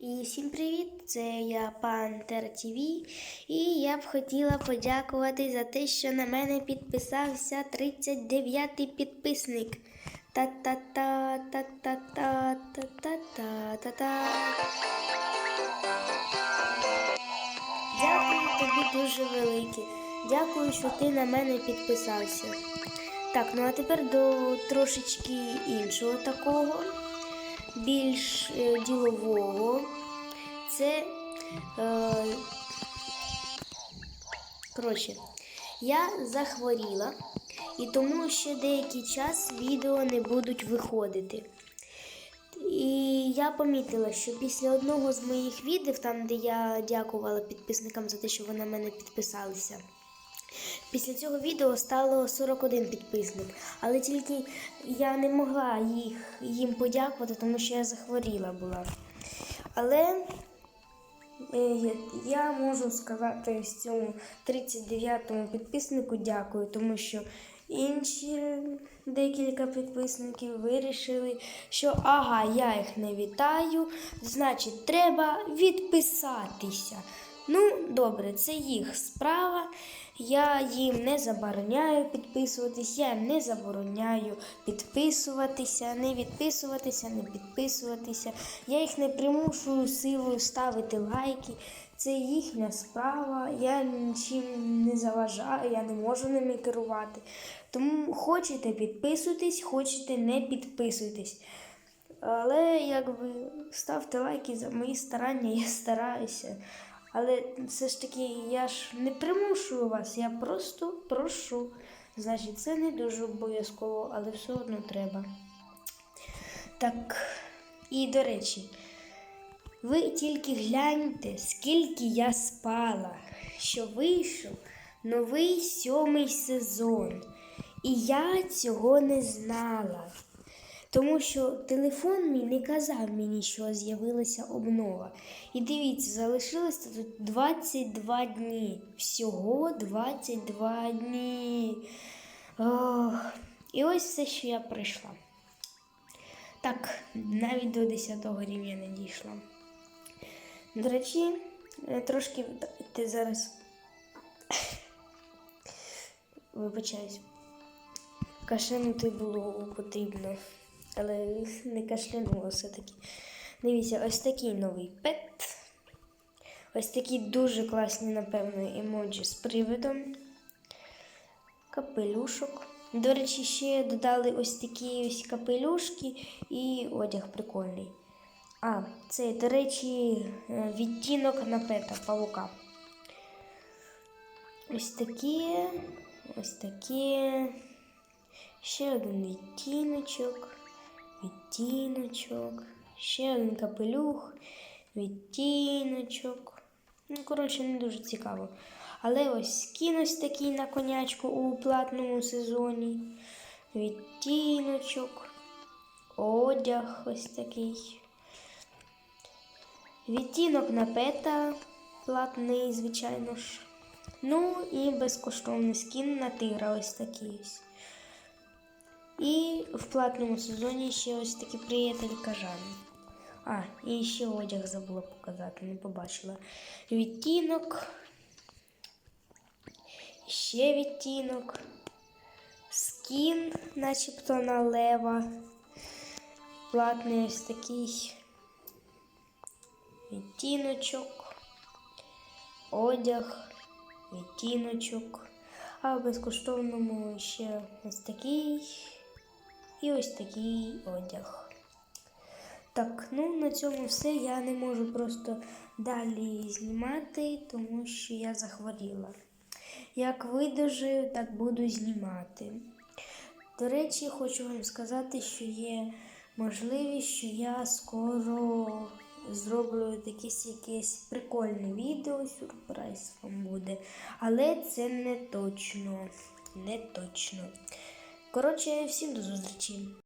І всім привіт! Це я Пантер ТВ. І я б хотіла подякувати за те, що на мене підписався 39-й підписник. Та-та-та, та-та-та, та-та-та, та-та. Дякую тобі дуже велике. Дякую, що ти на мене підписався. Так, ну а тепер до трошечки іншого такого, більш е, ділового. Це. Е, коротше, я захворіла, і тому ще деякий час відео не будуть виходити. І я помітила, що після одного з моїх відео, там, де я дякувала підписникам за те, що вони на мене підписалися. Після цього відео стало 41 підписник, але тільки я не могла їх, їм подякувати, тому що я захворіла була. Але е, я можу сказати цьому 39-му підписнику дякую, тому що інші декілька підписників вирішили, що ага, я їх не вітаю, значить, треба відписатися. Ну, добре, це їх справа. Я їм не забороняю підписуватись, я їм не забороняю підписуватися, не відписуватися, не підписуватися. Я їх не примушую силою ставити лайки. Це їхня справа. Я нічим не заважаю, я не можу ними керувати. Тому хочете підписуйтесь, хочете не підписуйтесь. Але якби ставте лайки за мої старання, я стараюся. Але все ж таки я ж не примушую вас, я просто прошу. Значить, це не дуже обов'язково, але все одно треба. Так, і до речі, ви тільки гляньте, скільки я спала, що вийшов новий сьомий сезон. І я цього не знала. Тому що телефон мій не казав мені, що з'явилася обнова. І дивіться, залишилося тут 22 дні. Всього 22 дні. Ох. І ось все, що я прийшла. Так, навіть до 10 рівня не дійшла. До речі, е, трошки ти зараз. Вибачаюсь. Кашлянути було потрібно але не кашлянула все-таки. Дивіться, ось такий новий пет. Ось такі дуже класні, напевно, емоджі з привидом. Капелюшок. До речі, ще додали ось такі ось капелюшки і одяг прикольний. А, це, до речі, відтінок на пета павука. Ось такі, ось такі. Ще один відтіночок відтіночок, ще один капелюх, відтіночок. Ну, коротше, не дуже цікаво. Але ось скін ось такий на конячку у платному сезоні. Відтіночок, одяг ось такий. Відтінок на пета платний, звичайно ж. Ну і безкоштовний скін на тигра ось такий ось. І в платному сезоні ще ось такий приятель кажан. А, і ще одяг забула показати, не побачила. Відтінок. Ще відтінок. Скін, начебто на лева. Платний ось такий відтіночок, одяг, відтіночок. А в безкоштовному ще ось такий і ось такий одяг. Так, ну на цьому все. Я не можу просто далі знімати, тому що я захворіла. Як видужаю, так буду знімати. До речі, хочу вам сказати, що є можливість, що я скоро зроблю якесь якесь прикольне відео, сюрприз вам буде. Але це не точно. Не точно. Коротше, всім до зустрічі.